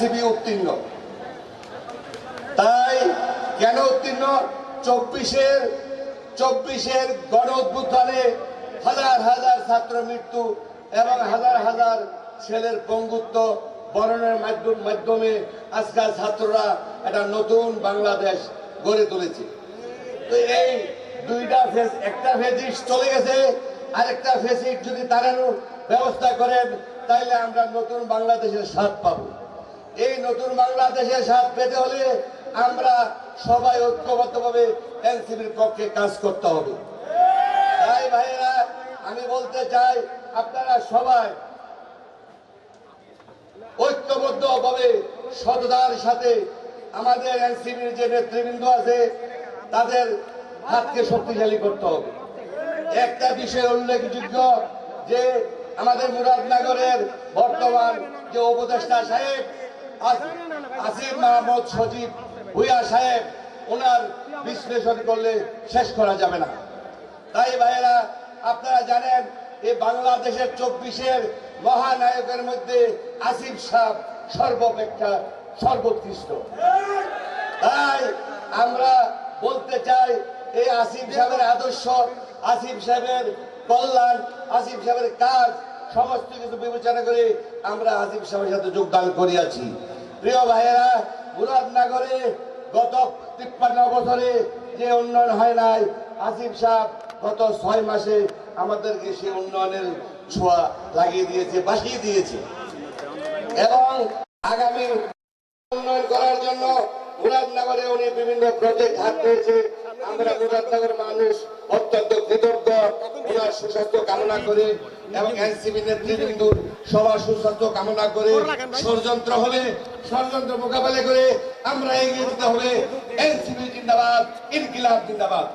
NCB উত্তীর্ণ। তাই কেন উত্তীর্ণ? চব্বিশের চব্বিশের গণ উদ্ভুত্থানে হাজার হাজার ছাত্র মৃত্যু এবং হাজার হাজার ছেলের পঙ্গুত্ব বরণের মাধ্যম আজকাল ছাত্ররা একটা নতুন বাংলাদেশ গড়ে তুলেছে। তো এই দুইটা ফেজ একটা ফেজিস চলে গেছে, আরেকটা ফেসিক যদি তাড়ানোর ব্যবস্থা করেন, তাইলে আমরা নতুন বাংলাদেশের স্বাদ পাবো। এই নতুন বাংলাদেশের স্বাদ পেতে হলে আমরা সবাই ঐক্যবদ্ধভাবে এনসিবির পক্ষে কাজ করতে হবে। তাই ভাইয়েরা, আমি বলতে চাই, আপনারা সবাই ঐক্যবদ্ধ ভাবে সততার সাথে আমাদের এনসিবির যে নেতৃবৃন্দ আছে, তাদের হাতকে শক্তিশালী করতে হবে। একটা বিষয় উল্লেখযোগ্য যে আমাদের মুরাদনগরের বর্তমান যে উপদেষ্টা সাহেব আসিফ মাহমুদ সজীব ভুইয়া সাহেব ওনার বিশ্লেষণ করলে শেষ করা যাবে না। তাই ভাইয়েরা, আপনারা জানেন, এই বাংলাদেশের চব্বিশের মহানায়কের মধ্যে আসিফ সাহ সর্বাপেক্ষা সর্বোৎকৃষ্ট। তাই আমরা বলতে চাই, এই আসিফ সাহেবের আদর্শ, আসিফ সাহেবের কল্যাণ, আসিফ সাহেবের কাজ, সমস্ত কিছু বিবেচনা করে আমরা আসিফ সাহেবের সাথে যোগদান করিয়াছি। প্রিয় ভাইয়েরা, মুরাদনগরে গত তিপ্পান্ন বছরে যে উন্নয়ন হয় নাই, আসিফ সাহেব গত ছয় মাসে আমাদেরকে সে উন্নয়নের ছোঁয়া লাগিয়ে দিয়েছে, বাসিয়ে দিয়েছে। এবং আগামী উন্নয়ন করার জন্য মুরাদনগরে উনি বিভিন্ন প্রজেক্ট হাত দিয়েছে। আমরা মুরাদনগর মানুষ অত্যন্ত কৃতজ্ঞ। ওনার সুস্বাস্থ্য কামনা করে এবং এনসিপি নেতৃবৃন্দুর সবার সুস্বাস্থ্য কামনা করে ষড়যন্ত্র হলে ষড়যন্ত্র মোকাবেলা করে আমরা এগিয়ে যেতে হবে। এনসিপি জিন্দাবাদ, ইনকিলাব জিন্দাবাদ।